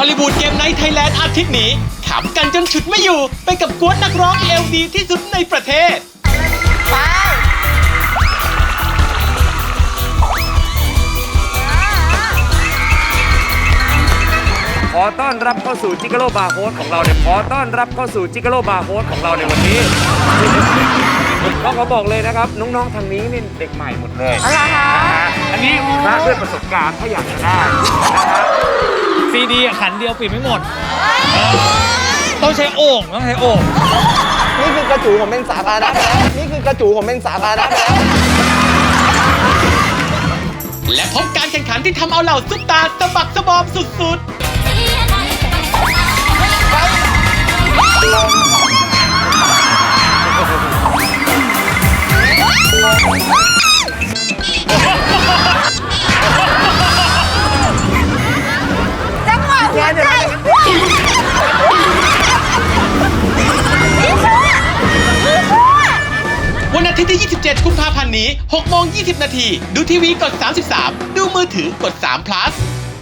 อลลีวูดเกมไนท์ไทยแลนด์อาทิตย์นี้ขำกันจนฉุดไม่อยู่ ไปกับกวนนักร้องเอลดีที่สุดในประเทศไปขอต้อนรับเข้าสู่จิกโลบาร์โฮสของเราเนี่ยขอต้อนรับเข้าสู่จิกโลบาร์โฮสของเราในวันนี้ต้องขอบอกเลยนะครับ น้องๆทางนี้นี่เด็กใหม่หมดเลยอะไรคะนะฮะอันนี้พระด้วยประสบการณ์ถ้าอยากจะได้นะฮะ ซีดีอะขันเดียวปิดไม่หมด ต้องใช้โอ่งต้องใช้โอ่งนี่คือกระจูผมเป็นสาธารณะไปแล้วนี่คือกระจูผมเป็นสาธารณะไปแล้วและพบการแข่งขันที่ทำเอาเหล่าซุปตาสะบักสะบอมสุดๆ งหวะหัวใจพี่ชั่วพี่ชั่ววันอาทิตย์ที่ 27 กุมภาพันธ์นี้6โมง 20 นาที ดูทีวีกด 33 ดูมือถือกด3 plus